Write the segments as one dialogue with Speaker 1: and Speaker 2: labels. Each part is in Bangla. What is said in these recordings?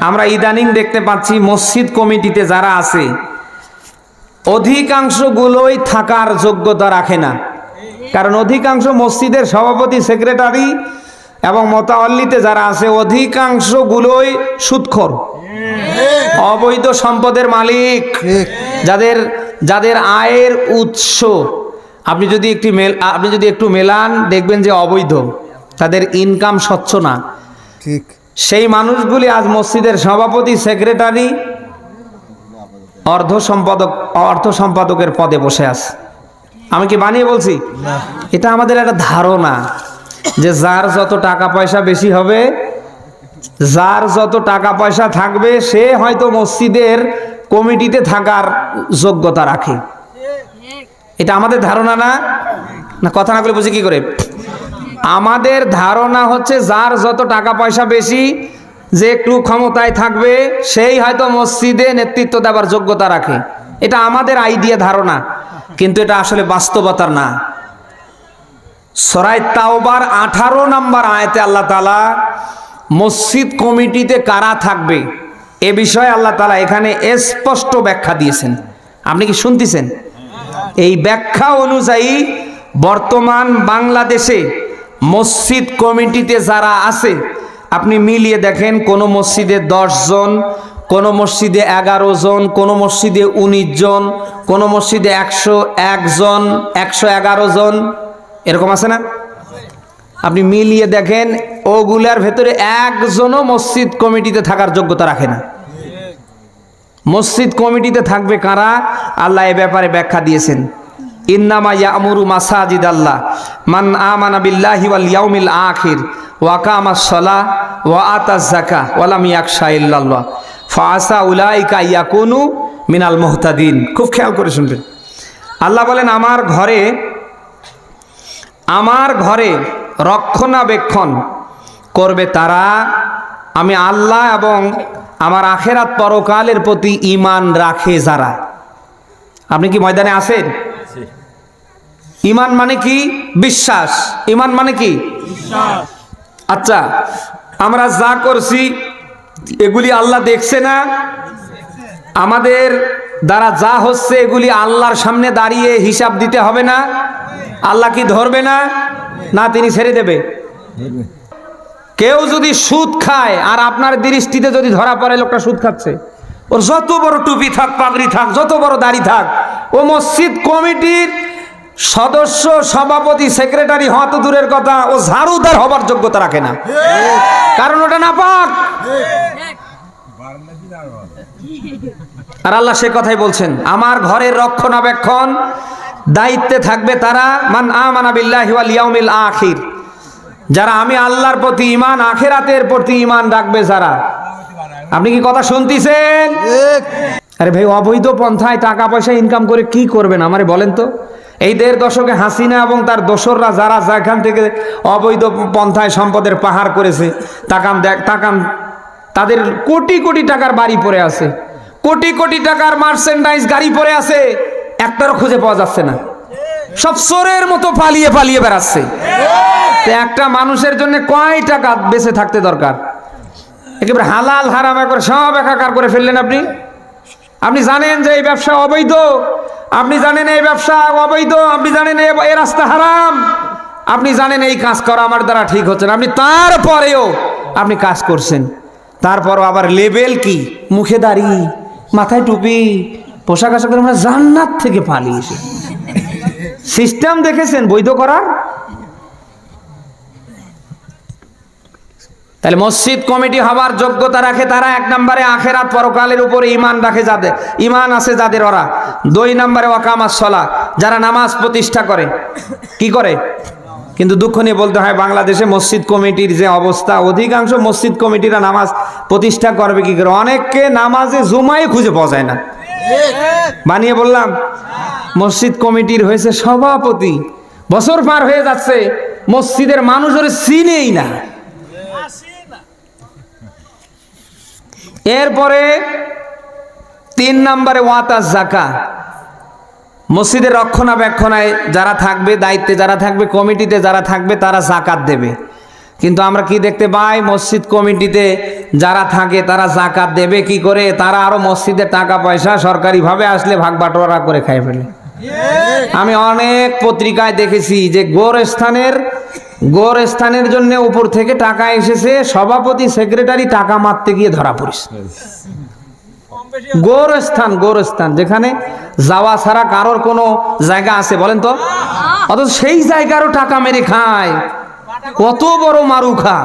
Speaker 1: আমরা ইদানিং দেখতে পাচ্ছি মসজিদ কমিটিতে যারা আছে, অধিকাংশগুলোই থাকার যোগ্যতা রাখে না। কারণ অধিকাংশ মসজিদের সভাপতি, সেক্রেটারি এবং মোতাল্লিতে যারা আছে, অধিকাংশগুলোই সুৎখর অবৈধ সম্পদের মালিক। যাদের যাদের আয়ের উৎস, আপনি যদি একটি মেল, আপনি যদি একটু মেলান, দেখবেন যে অবৈধ। তাদের ইনকাম স্বচ্ছ না।
Speaker 2: ঠিক।
Speaker 1: সেই মানুষগুলি আজ মসজিদের সভাপতি সেক্রেটারি অর্ধ সম্পাদক অর্থ সম্পাদকের পদে বসে আছে। আমি কি বানিয়ে বলছি? এটা আমাদের একটা ধারণা যে যার যত টাকা পয়সা বেশি হবে যার যত টাকা পয়সা থাকবে সে হয়তো মসজিদের কমিটিতে থাকার যোগ্যতা রাখে। এটা আমাদের ধারণা না? না কথা না বলে বুঝি কি করে? আমাদের ধারণা হচ্ছে যার যত টাকা পয়সা বেশি, যে একটু ক্ষমতায় থাকবে, সেই হয়তো মসজিদে নেতৃত্ব দেওয়ার যোগ্যতা রাখে। এটা আমাদের আইডিয়া ধারণা, কিন্তু এটা আসলে বাস্তবতার না। সরাই তাওবার আঠারো নম্বর আয়তে আল্লাহ তালা মসজিদ কমিটিতে কারা থাকবে, এ বিষয়ে আল্লাহ তালা এখানে স্পষ্ট ব্যাখ্যা দিয়েছেন। আপনি কি শুনতেছেন? এই ব্যাখ্যা অনুযায়ী বর্তমান বাংলাদেশে মসজিদ কমিটিতে যারা আছে, আপনি মিলিয়ে দেখেন কোন মসজিদে দশ জন, কোন মসজিদে এগারো জন, কোন মসজিদে উনিশ জন, কোন মসজিদে একশো একজন একশো এগারো জন, এরকম আছে না? আপনি মিলিয়ে দেখেন, ওগুলার ভেতরে একজনও মসজিদ কমিটিতে থাকার যোগ্যতা রাখে না। মসজিদ কমিটিতে থাকবে কারা? আল্লাহ এ ব্যাপারে ব্যাখ্যা দিয়েছেন। ইন্নামা ইয়ামুরু মাসাজিদ আল্লাহ মান আমানা বিল্লাহি ওয়াল ইয়াউমিল আখির, ওয়া কামা সলাহ ওয়া আতা যাকা, ওয়া লাম ইয়াখশা ইল্লাল্লাহ। ফাআসা উলাইকা ইয়াকুনু মিনাল মুহতাদিন। খুব খেয়াল করে শুনবেন। আল্লাহ বলেন, আমার ঘরে আমার ঘরে রক্ষণাবেক্ষণ করবে তারা। আমি আল্লাহ এবং আমার আখেরাত পরকালের প্রতি ইমান রাখে যারা। আপনি কি ময়দানে আছেন? ইমান মানে কি? বিশ্বাস। ইমান মানে কি? আচ্ছা আমরা যা করছি এগুলি আল্লাহ দেখছে না? আমাদের দ্বারা যা হচ্ছে এগুলি আল্লাহর সামনে দাঁড়িয়ে হিসাব দিতে হবে না? আল্লাহ কি ধরবে না? না তিনি ছেড়ে দেবে। কেউ যদি সুদ খায় আর আপনার দৃষ্টিতে যদি ধরা পড়ে লোকটা সুদ খাচ্ছে। ওর যত বড় টুপি থাক পাগড়ি থাক যত বড় দাড়ি থাক ও মসজিদ কমিটির সদস্য সভাপতি সেক্রেটারি হওয়া তো দূরের কথা। ও ঝাড়ুদার হবার যোগ্যতা রাখে না। কারণ ওটা না পাক আর আল্লাহ সে কথাই বলছেন আমার ঘরের রক্ষণাবেক্ষণ দায়িত্বে থাকবে তারা মান আমানা বিল্লাহি ওয়াল ইয়াউমিল আখির। যারা আমি আল্লাহর প্রতি ইমান আখেরাতের প্রতি ইমান রাখবে যারা। আপনি কি কথা শুনতেছেন? আরে ভাই অবৈধ পন্থায় টাকা পয়সা ইনকাম করে কি করবেন? আমারে বলেন তো। এই দেড় দশকে হাসিনা এবং তার দোসররা যারা যেখান থেকে অবৈধ পন্থায় সম্পদের পাহাড় করেছে তাকাম দেখ তাকাম তাদের কোটি কোটি টাকার বাড়ি পড়ে আছে। কোটি কোটি টাকার মার্চেন্ডাইজ গাড়ি পড়ে আছে, একটারও খুঁজে পাওয়া যাচ্ছে না। সব চোরের মতো পালিয়ে পালিয়ে বেড়াচ্ছে। একটা মানুষের জন্য কয় টাকা বেঁচে থাকতে দরকার? একেবারে হালাল হারাম একবার সব একাকার করে ফেললেন আপনি। আপনি জানেন যে এই ব্যবসা অবৈধ। আপনি জানেন এই ব্যবসা অবৈধ? আপনি জানেন এই রাস্তা হারাম? আপনি জানেন এই কাজ করা আমার দ্বারা ঠিক হচ্ছে না। আপনি তারপরেও আপনি কাজ করছেন। তারপরও আবার লেবেল কি? মুখে দাড়ি, মাথায় টুপি, পোশাক আশাক আমরা জান্নাত থেকে পালিয়েছি সিস্টেম দেখেছেন বৈধ করার? তাহলে মসজিদ কমিটি হবার যোগ্যতা রাখে তারা এক নম্বরে আখেরাত পরকালের উপরে ইমান রাখে যাদের ইমান আছে যাদের ওরা। দুই নম্বরে ওয়াকামাস সলা, যারা নামাজ প্রতিষ্ঠা করে। কি করে? কিন্তু দুঃখ নিয়ে বলতে হয়, বাংলাদেশে মসজিদ কমিটির যে অবস্থা, অধিকাংশ মসজিদ কমিটিরা নামাজ প্রতিষ্ঠা করবে কি করে? অনেককে নামাজে জুমাই খুঁজে পাওয়া যায় না। বানিয়ে বললাম, মসজিদ কমিটির হয়েছে সভাপতি। বছর পার হয়ে যাচ্ছে, মসজিদের মানুষের চিনেই না। এরপরে তিন নম্বরে ওয়াতাস জাকা। মসজিদের রক্ষণাবেক্ষণায় যারা থাকবে, দায়িত্বে যারা থাকবে, কমিটিতে যারা থাকবে, তারা জাকাত দেবে। কিন্তু আমরা কি দেখতে পাই? মসজিদ কমিটিতে যারা থাকে, তারা জাকাত দেবে কি করে? তারা আরও মসজিদের টাকা পয়সা সরকারিভাবে আসলে ভাগ বাটোয়ারা করে খাই ফেলে। আমি অনেক পত্রিকায় দেখেছি যে গোরস্থানের গোরস্থানের জন্য উপর থেকে টাকা এসেছে সভাপতি সেক্রেটারি টাকা মারতে গিয়ে ধরা পড়েছে। গোরস্থান গোরস্থান যেখানে যাওয়া ছাড়া কারোর কোনো জায়গা আছে বলেন তো? অথচ সেই জায়গারও টাকা মেরে খায়। কত বড় মারুখা।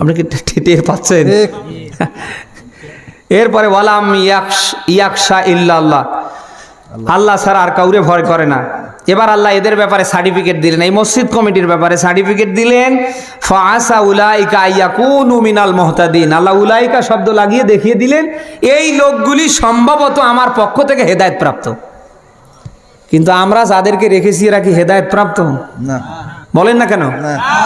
Speaker 1: আপনি কি টের পাচ্ছেন? এরপরে বলাম ইয়াকশ- ইয়াকশা ইল্লা আল্লাহ। ছাড়া আর কাউরে ভয় করে না। এবার আল্লাহ এদের ব্যাপারে সার্টিফিকেট দিলেন। এই মসজিদ কমিটির ব্যাপারে সার্টিফিকেট দিলেন ফাসা উলাইকা ইয়াকুনু মিনাল মুহতাদিন। আল্লাহ উলাইকা শব্দ লাগিয়ে দেখিয়ে দিলেন এই লোকগুলি সম্ভবত আমার পক্ষ থেকে হেদায়েত প্রাপ্ত কিন্তু আমরা যাদেরকে রেখেছি এরা কি হেদায়েত প্রাপ্ত
Speaker 2: না।
Speaker 1: বলেন না কেন?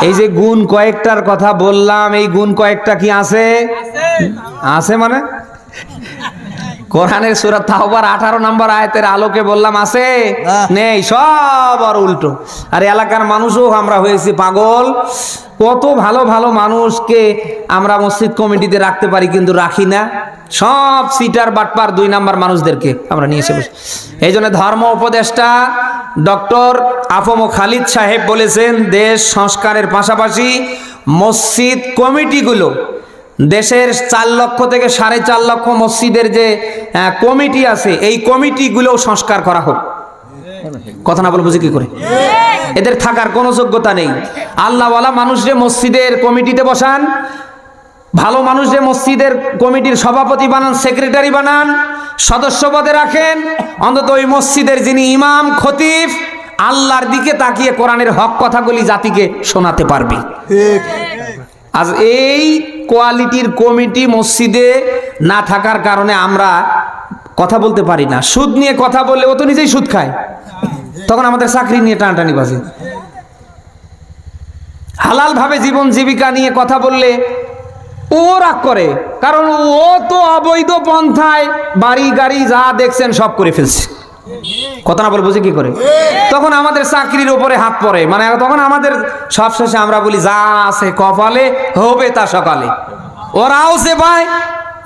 Speaker 1: এই যে গুণ কয়েকটার কথা বললাম এই গুণ কয়েকটা কি আছে। আছে মানে? কোরআনের সুরাত তাওবার আঠারো নম্বর আয়তের আলোকে বললাম আছে? নেই সব আর উল্টো। আর এলাকার মানুষও আমরা হয়েছি পাগল। কত ভালো ভালো মানুষকে আমরা মসজিদ কমিটিতে রাখতে পারি কিন্তু রাখি না। সব সিটার বাটপার দুই নাম্বার মানুষদেরকে আমরা নিয়ে এসে এই জন্য ধর্ম উপদেষ্টা ডক্টর আফম খালিদ সাহেব বলেছেন দেশ সংস্কারের পাশাপাশি মসজিদ কমিটিগুলো দেশের চার লক্ষ থেকে সাড়ে চার লক্ষ মসজিদের যে কমিটি আছে এই কমিটিগুলো সংস্কার করা হোক। কথা না বলে বুঝি কি করে? এদের থাকার কোনো যোগ্যতা নেই। আল্লাহওয়ালা মানুষরে মসজিদের কমিটিতে বসান ভালো মানুষরে মসজিদের কমিটির সভাপতি বানান সেক্রেটারি বানান সদস্য পদে রাখেন অন্তত ওই মসজিদের যিনি ইমাম খতিব আল্লাহর দিকে তাকিয়ে কোরআনের হক কথাগুলি জাতিকে শোনাতে পারবে। আজ এই কোয়ালিটির কমিটি মসজিদে না থাকার কারণে আমরা কথা বলতে পারি না। সুদ নিয়ে কথা বললে ও তো নিজেই সুদ খায়। তখন আমাদের চাকরি নিয়ে টানাটানি বাজে। হালাল ভাবে জীবন জীবিকা নিয়ে কথা বললে ও রাগ করে। কারণ ও তো অবৈধ পন্থায় বাড়ি গাড়ি যা দেখছেন সব করে ফেলছে। কথা না বলে বুঝে কি করে? তখন আমাদের চাকরির উপরে হাত পড়ে। মানে তখন আমাদের সবশেষে আমরা বলি, যা আছে কপালে হবে তা সকালে। ওরাও সে পায়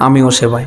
Speaker 1: আমিও সে পাই